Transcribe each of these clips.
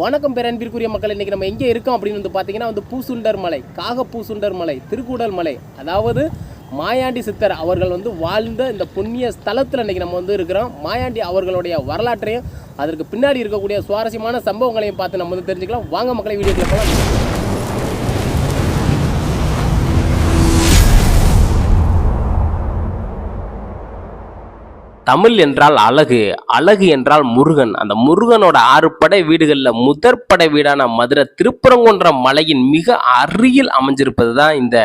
வணக்கம் பேரன்பிற்குரிய மக்கள் இன்றைக்கி நம்ம எங்கே இருக்கோம் அப்படின்னு வந்து பார்த்தீங்கன்னா வந்து பூசுண்டர் மலை காக பூசுண்டர் மலை திருக்கூடல் மலை. அதாவது மாயாண்டி சித்தர் அவர்கள் வந்து வாழ்ந்த இந்த புண்ணிய ஸ்தலத்தில் இன்றைக்கி நம்ம வந்து இருக்கிறோம். மாயாண்டி அவர்களுடைய வரலாற்றையும் அதற்கு பின்னாடி இருக்கக்கூடிய சுவாரஸ்யமான சம்பவங்களையும் பார்த்து நம்ம வந்து தெரிஞ்சுக்கலாம். வாங்க மக்களை வீடியோக்குள்ள போகலாம். தமிழ் என்றால் அழகு அழகு என்றால் முருகன். அந்த முருகனோட ஆறு படை வீடுகளில் முதற்படை வீடான மதுரை திருப்பரங்குன்ற மலையின் மிக அருகில் அமைஞ்சிருப்பது தான் இந்த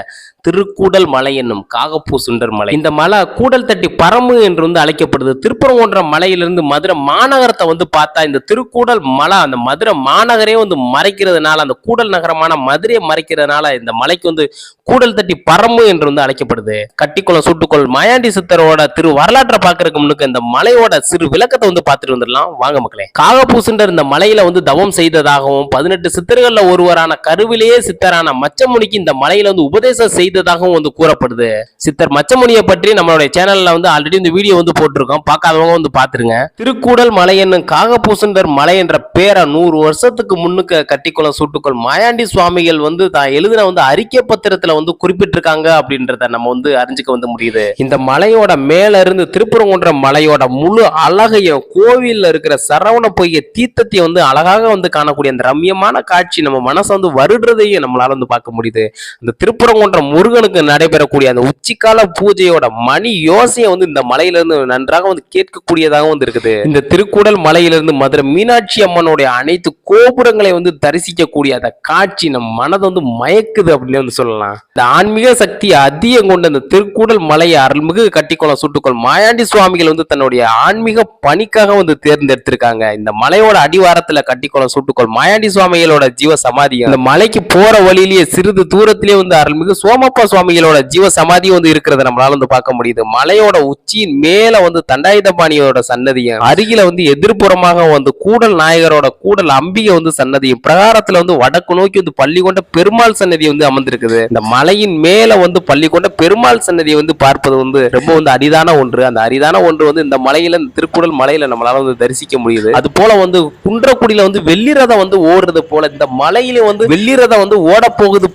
திருக்கூடல் மலை என்னும் காகப்பூ சுண்டர் மலை. இந்த மலை கூடல் தட்டி பரம்பு என்று வந்து அழைக்கப்படுது. திருப்பரங்குன்ற மலையிலிருந்து மதுரை மாநகரத்தை வந்து பார்த்தா இந்த திருக்கூடல் மலை அந்த மதுரை மாநகரே வந்து மறைக்கிறதுனால அந்த கூடல் நகரமான மதுரையை மறைக்கிறதுனால இந்த மலைக்கு வந்து கூடல் தட்டி பரம்பு என்று வந்து அழைக்கப்படுது. கட்டிக்குளம் சுட்டுக்கொள் மயாண்டி சித்தரோட திரு வரலாற்றை பார்க்கறதுக்கு முன்னுக்கு இந்த மலையோட சிறு விளக்கத்தை வந்து பார்த்துட்டு வந்துடலாம். வாங்க மக்களே. காகப்பூசுண்டர் இந்த மலையில வந்து தவம் செய்ததாகவும் பதினெட்டு சித்தர்கள்ல ஒருவரான கருவிலேயே சித்தரான மச்சமுனிக்கு இந்த மலையில வந்து உபதேசம் செய்ததாகவும் வந்து கூறப்படுது. சித்தர் மச்சமுனியை பற்றி நம்மளுடைய சேனல்ல வந்து ஆல்ரெடி இந்த வீடியோ வந்து போட்டிருக்கோம். பார்க்காதவங்க வந்து பாத்துருங்க திருக்கூடல் மலை என்னும் காகபூசண்டர் மலை என்ற பேரை நூறு வருஷத்துக்கு முன்னுக்கு கட்டிக்குளம் சுட்டுக்கொள் மாயாண்டி சுவாமிகள் வந்து தான் எழுதின வந்து அறிக்கை பத்திரத்துல வந்து குறிப்பிட்டிருக்காங்க அப்படின்றத நம்ம வந்து அறிஞ்சுக்க வந்து முடியுது. இந்த மலையோட மேல இருந்து திருப்பரங்குன்ற மலையோட முழு அழகையும் கோவில்ல இருக்கிற சரவண பொய்ய தீர்த்தத்தையும் வந்து அழகாக வந்து காணக்கூடிய அந்த ரம்யமான காட்சி நம்ம மனசை வந்து வருடுறதையும் நம்மளால வந்து பார்க்க முடியுது. அந்த திருப்பரங்குன்ற முருகனுக்கு நடைபெறக்கூடிய அந்த உச்சிக்கால பூஜையோட மணி யோசையை வந்து இந்த மலையிலிருந்து நன்றாக வந்து கேட்கக்கூடியதாக வந்து இருக்குது. இந்த திருக்குடல் மலையிலிருந்து மதுரை மீனாட்சி அம்மனுடைய அனைத்து கோபுரங்களை வந்து தரிசிக்கக்கூடிய அந்த காட்சி நம் மனதை வந்து மயக்குது அப்படின்னு வந்து சொல்லலாம். இந்த ஆன்மீக சக்தி அதிகம் கொண்ட இந்த திருக்குடல் மலையை அருள்மிகு கட்டிக்கோளம் சுட்டுக்கொள் மாயாண்டி சுவாமிகள் வந்து தன்னுடைய ஆன்மீக பணிக்காக வந்து தேர்ந்தெடுத்திருக்காங்க. இந்த மலையோட அடிவாரத்துல கட்டிக்குளம் சுட்டுக்கொள் மாயாண்டி சுவாமிகளோட ஜீவ சமாதி இந்த மலைக்கு போற வழியிலேயே சிறிது தூரத்திலேயே வந்து அருள்மிகு சோமப்பா சுவாமிகளோட ஜீவ சமாதி வந்து இருக்கிறத நம்மளால வந்து பார்க்க முடியுது. மலையோட உச்சியின் மேல வந்து தண்டாயுதபாணியோட சன்னதியும் அருகில வந்து எதிர்ப்புறமாக வந்து கூடல் நாயகரோட கூடல் அம்பிகை வந்து சன்னதியும் பிரகாரத்துல வந்து வடக்கு நோக்கி வந்து பள்ளி கொண்ட பெருமாள் சன்னதி வந்து அமர்ந்திருக்குது. இந்த மலையின் மேல வந்து பள்ளி கொண்ட பெருமாள் சன்னதியை வந்து பார்ப்பது வந்து ரொம்ப வந்து அரிதான ஒன்று. அந்த அரிதான ஒன்று வந்து இந்த மலையில இந்த திருக்குடல் மலையில நம்மளால வந்து தரிசிக்க முடியுது. அது போல வந்து குன்றக்குடியில வந்து வெள்ளி ரதம் வந்து ஓடுறது போல இந்த மலையில வந்து வெள்ளி ரதம் வந்து ஓட போகுது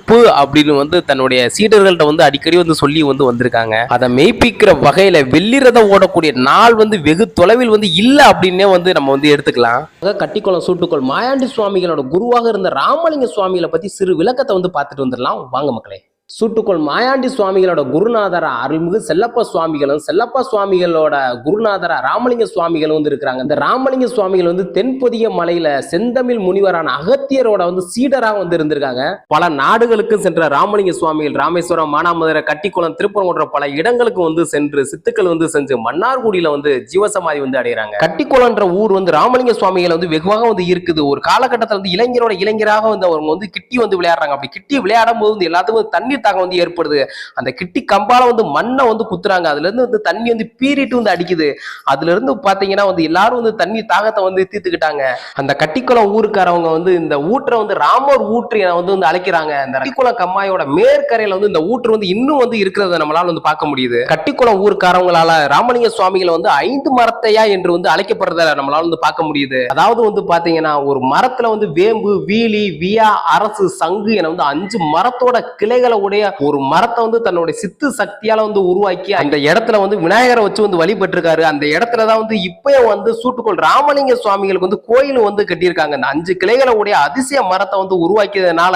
அப்படின்னு வந்து தன்னுடைய சீடர்கள்ட்ட வந்து அடிக்கடி வந்து சொல்லி வந்து வந்திருக்காங்க. அதை மெய்ப்பிக்கிற வகையில வெள்ளி ரதம் ஓடக்கூடிய நாள் வந்து வெகு தொலைவில் வந்து இல்ல அப்படின்னே வந்து நம்ம வந்து எடுத்துக்கலாம். கட்டிக்குளம் சூட்டுக்கோள் மாயாண்டி சுவாமிகளோட குருவாக இருந்த ராமலிங்க சுவாமிகளை பத்தி சிறு விளக்கத்தை வந்து பார்த்துட்டு வந்துடலாம். வாங்க மக்களே. சூட்டுக்கோள் மாயாண்டி சுவாமிகளோட குருநாதரா அருள்மிகு செல்லப்ப சுவாமிகளும் செல்லப்ப சுவாமிகளோட குருநாதரா ராமலிங்க சுவாமிகளும் வந்து இருக்கிறாங்க. இந்த ராமலிங்க சுவாமிகள் வந்து தென்பொதிய மலையில செந்தமிழ் முனிவரான அகத்தியரோட வந்து சீடராக வந்து இருந்திருக்காங்க. பல நாடுகளுக்கு சென்ற ராமலிங்க சுவாமிகள் ராமேஸ்வரம் மானாமதுரை கட்டிக்குளம் திருப்பரம் போன்ற பல இடங்களுக்கு வந்து சென்று சித்துக்கள் வந்து செஞ்சு மன்னார்குடியில வந்து ஜீவசமாதி வந்து அடைகிறாங்க. கட்டிக்குளம்ன்ற ஊர் வந்து ராமலிங்க சுவாமிகள் வந்து வெகுவாக வந்து இருக்குது ஒரு காலகட்டத்தில் வந்து இளைஞரோட இளைஞராக வந்து அவங்க வந்து கிட்டி வந்து விளையாடுறாங்க. அப்படி கிட்டி விளையாடும் போது வந்து எல்லாத்துக்கும் தண்ணீர் தாகம் வந்து ஏற்படுது. அந்த கிட்டி கம்பால வந்து மண்ணை வந்து குத்துறாங்க. அதுல இருந்து வந்து தண்ணி வந்து பீறிட்டு வந்து அடிக்குது. அதுல இருந்து பாத்தீங்கன்னா வந்து எல்லாரும் வந்து தண்ணி தாகத்தை வந்து தீர்த்துக்கிட்டாங்க. அந்த கட்டிக்குளம் ஊருக்காரவங்க வந்து இந்த ஊற்றை வந்து ராமர் ஊற்று என வந்து வந்து அழைக்கிறாங்க. அந்த கட்டிக்குளம் கம்மாயோட மேற்கரையில வந்து இந்த ஊற்று வந்து இன்னும் வந்து இருக்கிறத நம்மளால வந்து பார்க்க முடியுது. கட்டிக்குளம் ஊருக்காரவங்களால ராமலிங்க சுவாமிகளை வந்து ஐந்து மரத்தையா என்று வந்து அழைக்கப்படுறத நம்மளால வந்து பார்க்க முடியுது. அதாவது வந்து பாத்தீங்கன்னா ஒரு மரத்துல வந்து வேம்பு வீலி வியா அரசு சங்கு என வந்து அஞ்சு மரத்தோட கிளைகளை தன்னுடைய ஒரு மரத்தை வந்து தன்னுடைய சித்து சக்தியால வந்து உருவாக்கி அந்த இடத்துல வந்து விநாயகரை வச்சு வந்து வழிபட்டிருக்காரு. அந்த இடத்துலதான் வந்து இப்பயும் வந்து சூட்டுக்கோள் ராமலிங்க சுவாமிகளுக்கு வந்து கோயில் வந்து கட்டியிருக்காங்க. அந்த அஞ்சு கிளைகளை உடைய அதிசய மரத்தை வந்து உருவாக்கியதுனால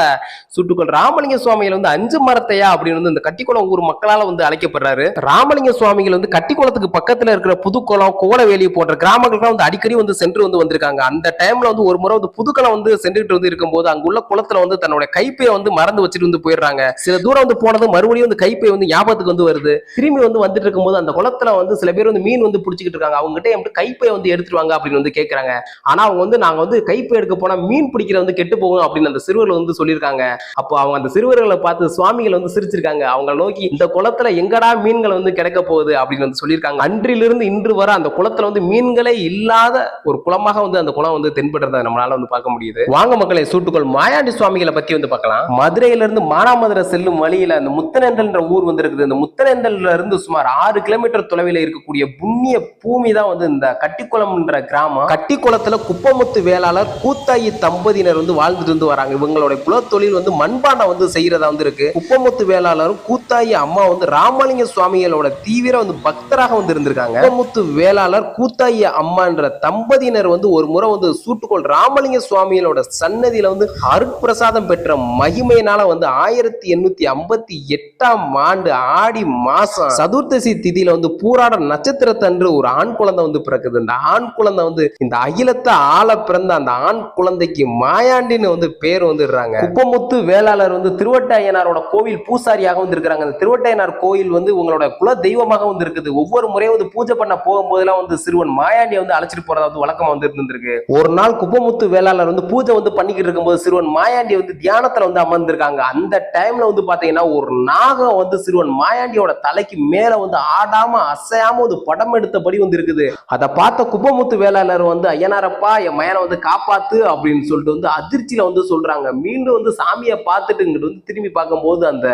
சுட்டுக்கோள் ராமலிங்க சுவாமிகள் வந்து அஞ்சு மரத்தையா அப்படின்னு வந்து இந்த கட்டிக்குளம் ஊர் மக்களால வந்து அழைக்கப்படுறாரு. ராமலிங்க சுவாமிகள் வந்து கட்டிக்குளத்துக்கு பக்கத்துல இருக்கிற புதுக்குளம் கோலவேலி போன்ற கிராமங்களுக்கு வந்து அடிக்கடி வந்து சென்று வந்து வந்திருக்காங்க. அந்த டைம்ல வந்து ஒரு முறை வந்து புதுக்குளம் வந்து சென்றுட்டு வந்து இருக்கும்போது அங்குள்ள குளத்துல வந்து தன்னோட கைப்பையை வந்து மறந்து வச்சுட்டு வந்து போயிடுறாங்க. சில தூரம் வந்து போனது மறுபடியும் வந்து கைப்பை வந்து ஞாபகத்துக்கு வந்து வருது. திரும்பி வந்து வந்துட்டு இருக்கும்போது அந்த குளத்துல வந்து சில பேர் வந்து மீன் வந்து பிடிச்சிக்கிட்டு இருக்காங்க. அவங்க கிட்ட எப்படி கைப்பை வந்து எடுத்துருவாங்க அப்படின்னு வந்து கேட்கறாங்க ஆனா அவங்க வந்து நாங்க வந்து கைப்பை எடுக்க போனா மீன் பிடிக்கிற வந்து கெட்டு போகும் அப்படின்னு அந்த சிறுவர்கள் வந்து சொல்லியிருக்காங்க. அப்போ அவங்க அந்த சிறுவர்களை பார்த்து சுவாமிகள் வந்து சிரிச்சிருக்காங்க. அவங்க நோக்கி இந்த குளத்துல எங்கடா மீன்கள் வந்து கிடைக்க போகுது அப்படின்னு வந்து சொல்லியிருக்காங்க. அன்றிலிருந்து இன்று வர அந்த குளத்துல வந்து மீன்களே இல்லாத ஒரு குளமாக வந்து அந்த குளம் வந்து தென்படுறத நம்மளால வந்து பார்க்க முடியுது. வாங்க மக்களை சூட்டுக்கோள். மாயாண்டி சுவாமிகளை பத்தி வந்து பார்க்கலாம். மதுரையிலிருந்து மானாமதுரை செல்லும் செல்லும் வழியில அந்த முத்தனேந்தல்ன்ற ஊர் வந்திருக்குது. இந்த முத்தனேந்தல்ல இருந்து சுமார் ஆறு கிலோமீட்டர் தொலைவில் இருக்கக்கூடிய புண்ணிய பூமி தான் வந்து இந்த கட்டிக்குளம்ன்ற கிராமம். கட்டிக்குளத்துல குப்பமுத்து வேளாளர் கூத்தாயி தம்பதியினர் வந்து வாழ்ந்துட்டு இருந்து வராங்க. இவங்களுடைய குலத்தொழில் வந்து மண்பாண்டம் வந்து செய்யறதா வந்து இருக்கு. குப்பமுத்து வேளாளரும் கூத்தாயி அம்மா வந்து ராமலிங்க சுவாமிகளோட தீவிர வந்து பக்தராக வந்து இருந்திருக்காங்க. குப்பமுத்து வேளாளர் கூத்தாயி அம்மான்ற தம்பதியினர் வந்து ஒரு முறை வந்து சூட்டுக்கோள் ராமலிங்க சுவாமிகளோட சன்னதியில வந்து அருட்பிரசாதம் பெற்ற மகிமையினால வந்து ஆயிரத்தி எண்ணூத்தி ஐம்பத்தி எட்டாம் ஆண்டு ஆடி மாசம் சதுர்த்தசி திதியில வந்து பூராட நட்சத்திரத்தன்று ஒரு ஆண் குழந்தை வந்து பிறக்குது. இந்த ஆண் குழந்தை வந்து இந்த அகிலத்தை ஆள பிறந்த அந்த ஆண் குழந்தைக்கு மாயாண்டின்னு வந்து பேர் வந்துடுறாங்க. குப்பமுத்து வேளாளர் வந்து திருவட்டையனாரோட கோவில் பூசாரியாக வந்து இருக்கிறாங்க அந்த திருவட்டையனார் கோயில் வந்து உங்களோட குல தெய்வமாக வந்து இருக்குது ஒவ்வொரு முறையும் வந்து பூஜை பண்ண போகும்போதெல்லாம் வந்து சிறுவன் மாயாண்டியை வந்து அழைச்சிட்டு போறதா வந்து வழக்கமா வந்து இருந்திருக்கு. ஒரு நாள் குப்பமுத்து வேளாளர் வந்து பூஜை வந்து பண்ணிக்கிட்டு இருக்கும்போது சிறுவன் மாயாண்டி வந்து தியானத்துல வந்து அமர்ந்திருக்காங்க. அந்த டைம்ல வந்து பாத்தீங்கன்னா ஒரு நாகம் வந்து சிறுவன் மாயாண்டியோட தலைக்கு மேல வந்து ஆடாம அசையாம வந்து படம் எடுத்தபடி வந்து இருக்குது. அதை பார்த்த குப்பமுத்து வேளாளர் வந்து ஐயனாரப்பா என் மயனை வந்து காப்பாத்து அப்படின்னு சொல்லிட்டு வந்து அதிர்ச்சியில வந்து சொல்றாங்க. மீண்டும் வந்து சாமியை பார்த்துட்டு இங்கிட்டு வந்து திரும்பி பார்க்கும்போது அந்த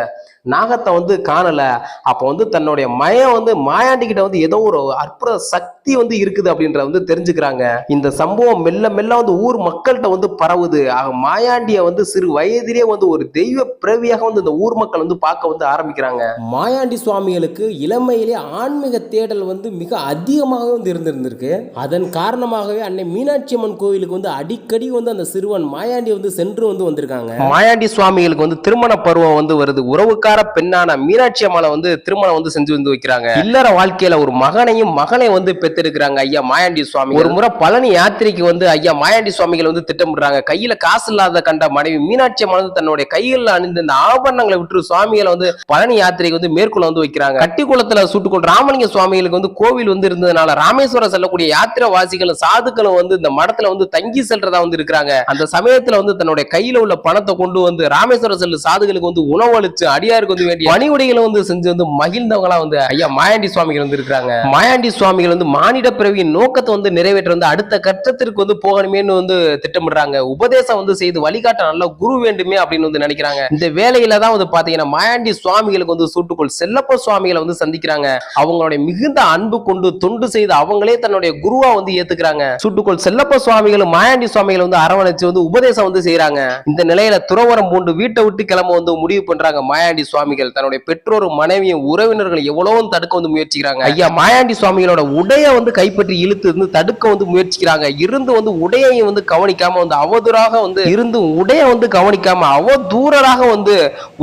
நாகத்தை வந்து காணல. அப்ப வந்து தன்னுடைய மயம் வந்து மாயாண்டி கிட்ட வந்து ஏதோ ஒரு அற்புத சக்தி வந்து இருக்குது அப்படின்றத வந்து தெரிஞ்சுக்கிறாங்க. இந்த சம்பவம் மெல்ல மெல்ல வந்து ஊர் மக்கள்கிட்ட வந்து பரவுது. மாயாண்டிய வந்து சிறு வயதிலே வந்து ஒரு தெய்வ பிறவியாக வந்து இந்த ஊர் மக்கள் வந்து பார்க்க வந்து ஆரம்பிக்கிறாங்க. மாயாண்டி சுவாமிகளுக்கு இளமையிலே ஆன்மீக தேடல் வந்து மிக அதிகமாக வந்து இருந்திருந்திருக்கு. அதன் காரணமாகவே அன்னை மீனாட்சி அம்மன் கோவிலுக்கு வந்து அடிக்கடி வந்து அந்த சிறுவன் மாயாண்டி வந்து சென்று வந்து வந்திருக்காங்க. மாயாண்டி சுவாமிகளுக்கு வந்து திருமண பருவம் வந்து வருது. உறவுக்கார பெண்ணான மீனாட்சி அம்மாளை வந்து திருமணம் வந்து செஞ்சு வந்து வைக்கிறாங்க. இல்லற வாழ்க்கையில ஒரு மகனையும் மகளையும் வந்து பெத்தெடுக்கிறாங்க ஐயா மாயாண்டி சுவாமி ஒரு முறை பழனி யாத்திரைக்கு வந்து ஐயா மாயாண்டி சுவாமிகள் வந்து திட்டமிடுறாங்க. கையில காசு இல்லாத கண்ட மனைவி மீனாட்சி அம்மா வந்து தன்னுடைய கையில் அணிந்த இந்த ஆபரணங்களை விட்டு சுவாமிகளை வந்து பழனி யாத்திரைக்கு வந்து மேற்கொள்ள வந்து வைக்கிறாங்க. கட்டிக்குளத்துல சுட்டுக்கொள் ராமலிங்க சுவாமிகளுக்கு வந்து கோவில் வந்து இருந்ததுனால ராமேஸ்வரம் செல்லக்கூடிய யாத்திரை வாசிகளும் சாதுக்களும் வந்து இந்த மடத்துல வந்து தங்கி செல்றதா வந்து இருக்கிறாங்க. அந்த சமயத்துல வந்து தன்னுடைய கையில உள்ள பணத்தை கொண்டு வந்து ராமேஸ்வரம் செல்லு சாதுகளுக்கு வந்து உணவளிச்சு அடியாருக்கு வந்து வேண்டிய பணிவுடைகளை வந்து செஞ்சு வந்து மகிழ்ந்தவங்களா வந்து ஐயா மாயாண்டி சுவாமிகள் வந்து இருக்கிறாங்க. மாயாண்டி சுவாமிகள் வந்து மானிட பிறவியின் நோக்கத்தை வந்து நிறைவேற்ற வந்து அடுத்த கட்டத்திற்கு வந்து போகணுமேனு வந்து திட்டமிடுறாங்க. உபதேசம் வந்து செய்து வழிகாட்ட நல்ல குரு வேண்டுமே அப்படின்னு வந்து நினைக்கிறாங்க. இந்த வேலையில தான் மூணாவது பாத்தீங்கன்னா மாயாண்டி சுவாமிகளுக்கு வந்து சூட்டுக்குள் செல்லப்ப சுவாமிகளை வந்து சந்திக்கிறாங்க. அவங்களுடைய மிகுந்த அன்பு கொண்டு தொண்டு செய்து அவங்களே தன்னுடைய குருவா வந்து ஏத்துக்கிறாங்க. சூட்டுக்கொள் செல்லப்ப சுவாமிகளும் மாயாண்டி சுவாமிகளை வந்து அரவணைச்சு வந்து உபதேசம் வந்து செய்யறாங்க இந்த நிலையில துறவரம் பூண்டு வீட்டை விட்டு கிளம்ப வந்து முடிவு பண்றாங்க மாயாண்டி சுவாமிகள். தன்னுடைய பெற்றோரும் மனைவியும் உறவினர்கள் எவ்வளவும் தடுக்க வந்து முயற்சிக்கிறாங்க. ஐயா மாயாண்டி சுவாமிகளோட உடைய வந்து கைப்பற்றி இழுத்து இருந்து தடுக்க வந்து முயற்சிக்கிறாங்க. இருந்து வந்து உடையையும் வந்து கவனிக்காம வந்து அவதூறாக வந்து இருந்து உடைய வந்து கவனிக்காம அவதூறராக வந்து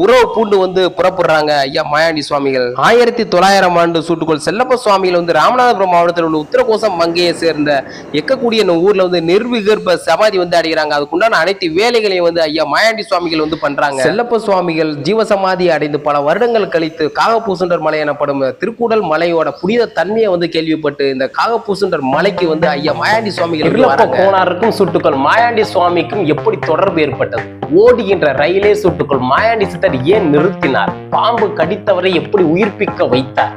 உறவு பூண்டு வந்து புறப்படுறாங்க. ஐயா மாயாண்டி சுவாமிகள். ஆயிரத்தி தொள்ளாயிரம் ஆண்டு சூட்டுக்கோள் செல்லப்ப சுவாமிகள் வந்து ராமநாதபுரம் மாவட்டத்தில் உள்ள உத்தரகோசம் மங்கையை சேர்ந்த எக்கக்கூடிய ஊர்ல வந்து நிர்விகற்ப சமாதி வந்து அடைகிறாங்க. அதுக்குண்டான அனைத்து வேலைகளையும் வந்து ஐயா மாயாண்டி சுவாமிகள் வந்து பண்றாங்க. செல்லப்ப சுவாமிகள் ஜீவசமாதி அடைந்து பல வருடங்கள் கழித்து காகப்பூசுண்டர் மலை எனப்படும் திருக்கூடல் மலையோட புனித தன்மையை வந்து கேள்விப்பட்டு இந்த காகப்பூசுண்டர் மலைக்கு வந்து ஐயா மாயாண்டி சுவாமிகள் கோனாருக்கும் சுட்டுக்கள் மாயாண்டி சுவாமிக்கும் எப்படி தொடர்பு ஏற்பட்டது? ஓடுகின்ற ரயிலே சுட்டுக்கள் மாயாண்டி கர்த்தர் ஏன் நிறுத்தினார். பாம்பு கடித்தவரை எப்படி உயிர்ப்பிக்க வைத்தார்?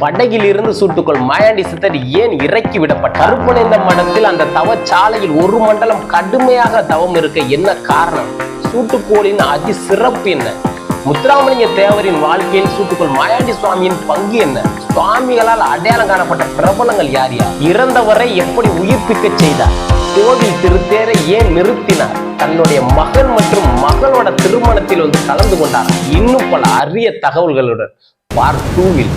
படகில் இருந்து சுட்டுக்கொள் மாயாண்டி சித்தர் ஏன் இறக்கி விடப்பட்டார்? கருப்பனைந்த மடத்தில் அந்த தவச்சாலையில் ஒரு மண்டலம் கடுமையாக தவம் இருக்க என்ன காரணம்? சூட்டுக்கோளின் அதி சிறப்பு என்ன? முத்துராமலிங்க தேவரின் வாழ்க்கையில் சூட்டுக்கொள் மாயாண்டி சுவாமியின் பங்கு என்ன? சுவாமிகளால் அடையாளம் காணப்பட்ட பிரபலங்கள் யார் யார்? இறந்தவரை எப்படி உயிர்ப்பிக்க செய்தார்? கோவில் திருத்தேரை ஏன் நிறுத்தினார்? தன்னுடைய மகன் மற்றும் மகளோட திருமணத்தில் வந்து கலந்து கொண்டார். இன்னும் பல அரிய தகவல்களுடன் பார்ட் டூவில்